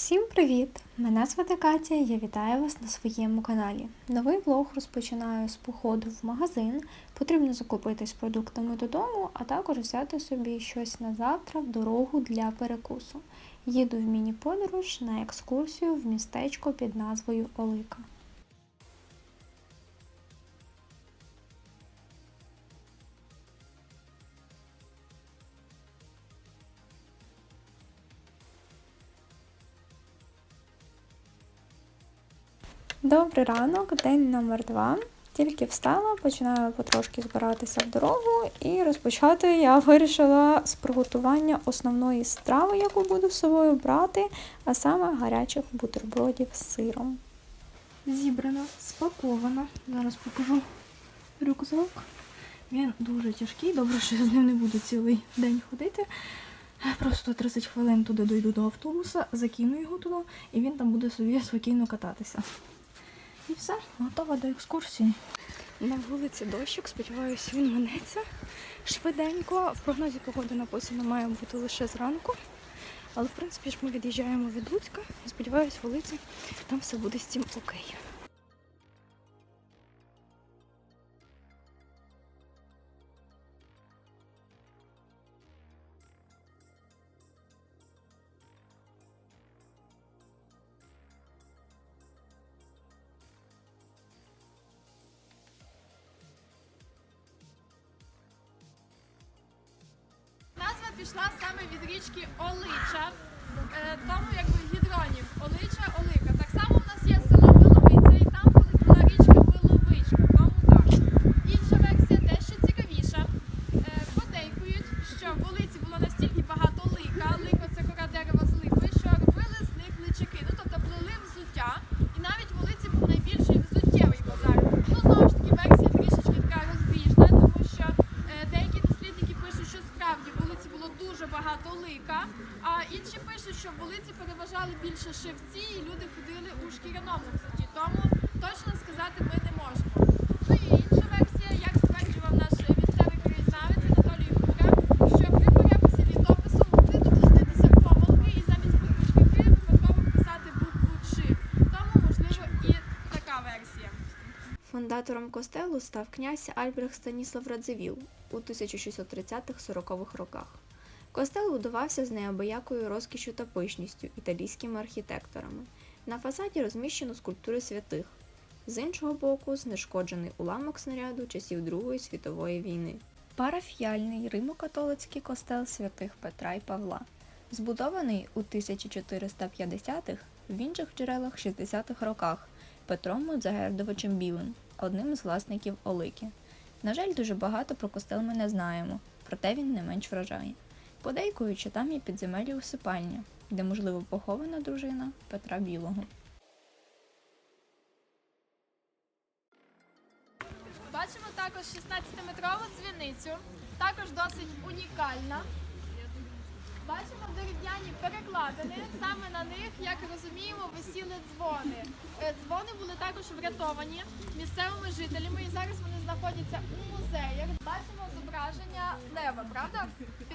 Всім привіт! Мене звати Катя, я вітаю вас на своєму каналі. Новий влог розпочинаю з походу в магазин. Потрібно закупитись продуктами додому, а також взяти собі щось на завтра в дорогу для перекусу. Їду в міні-подорож на екскурсію в містечко під назвою Олика. Добрий ранок, день номер два. Тільки встала, починаю потрошки збиратися в дорогу, і розпочати я вирішила з приготування основної страви, яку буду з собою брати, а саме гарячих бутербродів з сиром. Зібрано, спаковано. Зараз покажу рюкзак. Він дуже тяжкий, добре, що я з ним не буду цілий день ходити. Просто 30 хвилин туди дойду до автобуса, закину його туди, і він там буде собі спокійно кататися. І все, готова до екскурсії. На вулиці дощик, сподіваюся, він минеться швиденько. В прогнозі погоди написано має бути лише зранку. Але в принципі ж ми від'їжджаємо від Луцька і сподіваюся, в там все буде з цим окей. Пішла саме від річки Олича, е, тому якби гідронів Олича, Олика. Так само в нас є село Виловиця, і там колись була річка Виловичка, тому так. Інша версія дещо цікавіша. Е, Подейкують, що в Олиці було настільки багато лика, лико це кора дерева з липи, що робили з них личаки, ну тобто плели взуття. І навіть в Олиці був найбільший взуттєвий базар. Ну знову ж таки версія трішечки така розбіжна, тому що е, деякі дослідники пишуть, що справді в вулиці було дуже багато лика, а інші пишуть, що в вулиці більше шивці, і люди ходили у шкіряному взутті. Тому точно сказати ми не можемо. Ну і інша версія, як стверджував наш місцевий краєзнавець Анатолій Гука, що при переписі літопису могли допуститися помилки і замість буквочки К випадково вписати букву Ч. Тому можливо і така версія. Фундатором костелу став князь Альбрех Станіслав Радзивіл у 1630-40-х роках. Костел будувався з неабиякою розкішю та пишністю італійськими архітекторами. На фасаді розміщено скульптури святих. З іншого боку, знешкоджений уламок снаряду часів Другої світової війни. Парафіяльний римо-католицький костел святих Петра і Павла, збудований у 1450-х, в інших джерелах 60-х роках Петром Мудзагердовичем Білим, одним з власників Олики. На жаль, дуже багато про костел ми не знаємо, проте він не менш вражає. Подейкують, що там є підземелі усипальня, де, можливо, похована дружина Петра Білого. Бачимо також 16-метрову дзвіницю, також досить унікальна. Бачимо дерев'яні перекладини. Саме на них, як розуміємо, висіли дзвони. Е, Дзвони були також врятовані місцевими жителями, і зараз вони знаходяться у музеях. Бачимо зображення лева, правда?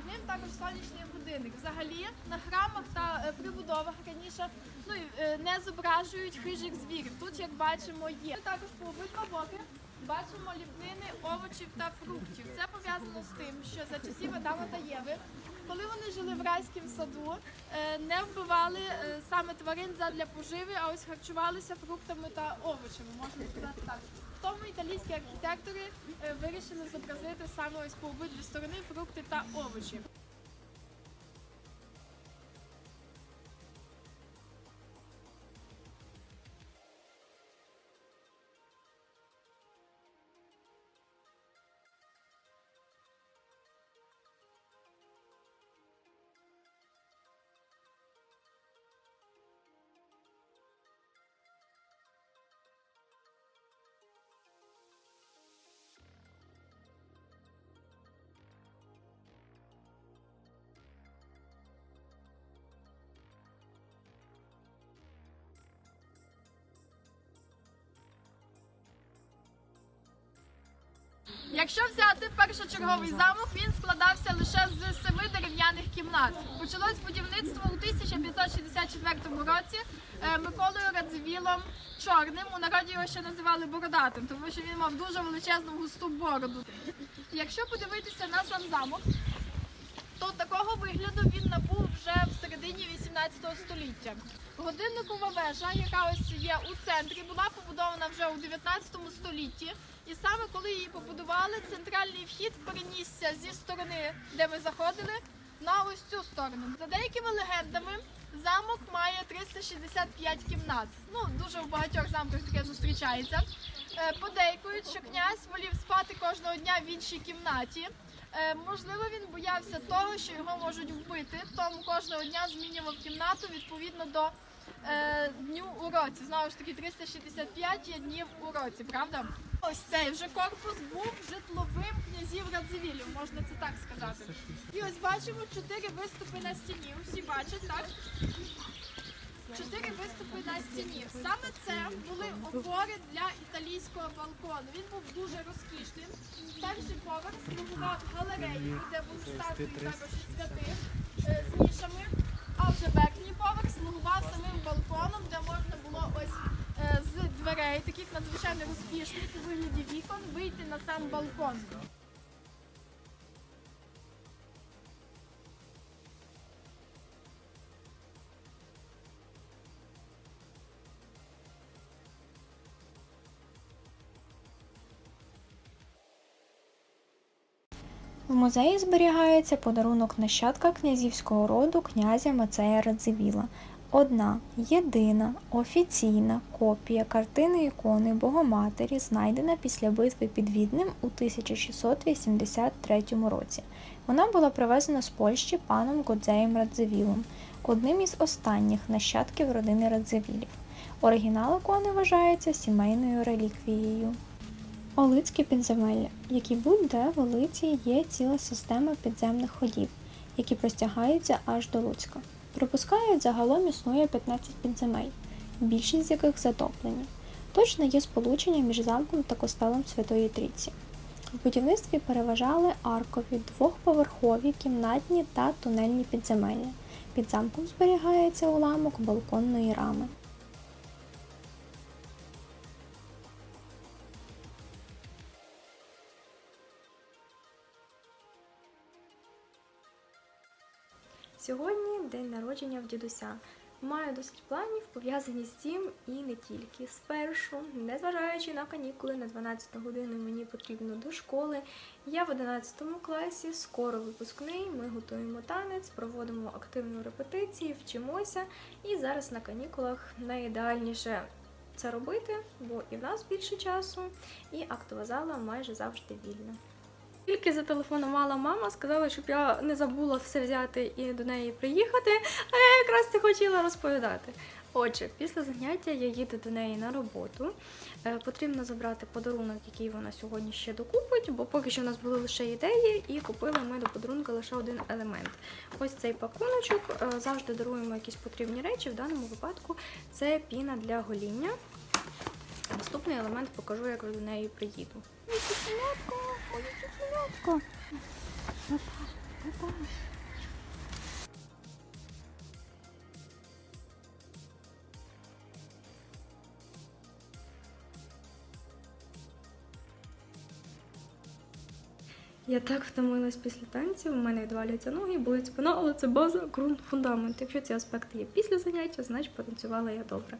Під ним також сонячний будинок. Взагалі на храмах та е, прибудовах раніше ну, е, не зображують хижих звірів. Тут, як бачимо, є також по обидва боки. Бачимо ліпнини овочів та фруктів. Це пов'язано з тим, що за часів Адама та Єви, коли вони жили в райському саду, е, не вбивали саме тварин задля поживи, а ось харчувалися фруктами та овочами, можна сказати так. Тому італійські архітектори е, вирішили зобразити саме ось по обидві сторони фрукти та овочі. Якщо взяти першочерговий замок, він складався лише з семи дерев'яних кімнат. Почалось будівництво у 1564 році е, Миколою Радзивілом Чорним. У народі його ще називали Бородатим, тому що він мав дуже величезну густу бороду. Якщо подивитися на сам замок, то такого вигляду він набув вже в середині 18 століття. Годинникова вежа, яка ось є у центрі, була побудована вже у 19 столітті. І саме коли її побудували, центральний вхід перенісся зі сторони, де ми заходили, на ось цю сторону. За деякими легендами, замок має 365 кімнат. Ну, дуже в багатьох замках таке зустрічається. Е, Подейкують, що князь волів спати кожного дня в іншій кімнаті. Е, Можливо, він боявся того, що його можуть вбити, тому кожного дня змінював кімнату відповідно до е, дню у році. Знову ж таки, 365 є днів у році, правда? Ось цей вже корпус був житловим князів Радзивілів, можна це так сказати. І ось бачимо чотири виступи на стіні. Усі бачать, так? Чотири виступи на стіні. Саме це були опори для італійського балкону. Він був дуже розкішним. Перший поверх слугував галереєю, де були статуї також святих е, з нішами. А вже верхній поверх слугував самим балконом, де можна було ось е, з дверей, таких надзвичайно розкішних у вигляді вікон, вийти на сам балкон. В музеї зберігається подарунок нащадка князівського роду князя Мацея Радзивіла. Одна єдина офіційна копія картини ікони Богоматері знайдена після битви під Віднем у 1683 році. Вона була привезена з Польщі паном Годзеєм Радзивілом, одним із останніх нащадків родини Радзивілів. Оригінал ікони вважається сімейною реліквією. Олицькі підземелля, які будь-де в Олиці є ціла система підземних ходів, які простягаються аж до Луцька. Припускають, загалом існує 15 підземель, більшість з яких затоплені. Точно є сполучення між замком та костелом Святої Трійці. В будівництві переважали аркові, двохповерхові, кімнатні та тунельні підземелля. Під замком зберігається уламок балконної рами. Сьогодні день народження в дідуся. Маю досить планів, пов'язані з цим і не тільки. Спершу, незважаючи на канікули на 12 годину мені потрібно до школи. Я в 11 класі, скоро випускний. Ми готуємо танець, проводимо активну репетицію, вчимося. І зараз на канікулах найідеальніше це робити, бо і в нас більше часу, і актова зала майже завжди вільна. Тільки зателефонувала мама, сказала, щоб я не забула все взяти і до неї приїхати. А я якраз це хотіла розповідати. Отже, після заняття я їду до неї на роботу. Е, Потрібно забрати подарунок, який вона сьогодні ще докупить, бо поки що в нас були лише ідеї, і купили ми до подарунка лише один елемент. Ось цей пакуночок. Е, Завжди даруємо якісь потрібні речі. В даному випадку це піна для гоління. Наступний елемент покажу, як до неї приїду. 哥哥，爸爸，爸爸。Я так втомилась після танців, у мене відвалюються ноги, болить спина, але це база, ґрунт, фундамент. Якщо ці аспекти є після заняття, значить потанцювала я добре.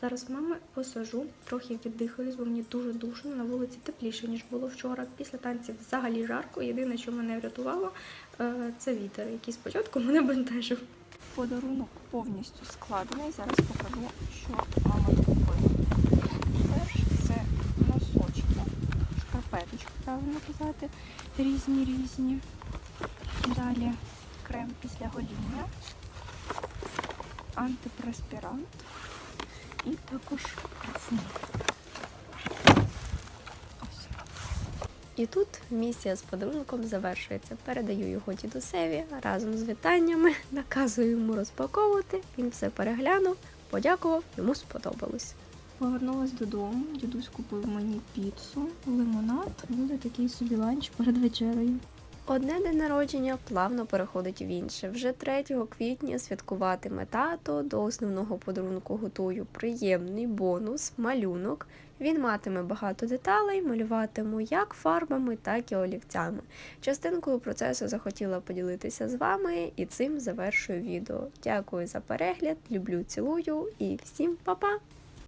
Зараз мами посажу, трохи віддихаюсь, бо мені дуже душно. На вулиці тепліше, ніж було вчора. Після танців взагалі жарко. Єдине, що мене врятувало, е, це вітер, який спочатку мене бентежив. Подарунок повністю складений. Зараз покажу, що мама купила. Перше це носочки, шкарпеточки, правильно казати, різні різні. Далі крем після гоління, антипреспірант і також парфум. І тут місія з подарунком завершується. Передаю його дідусеві разом з вітаннями, наказую йому розпаковувати. Він все переглянув, подякував, йому сподобалось. Повернулась додому, дідусь купив мені піцу, лимонад. Буде такий собі ланч перед вечерею. Одне день народження плавно переходить в інше. Вже 3 квітня святкуватиме тато. До основного подарунку готую приємний бонус, малюнок. Він матиме багато деталей, малюватиму як фарбами, так і олівцями. Частинкою процесу захотіла поділитися з вами і цим завершую відео. Дякую за перегляд, люблю, цілую і всім па-па!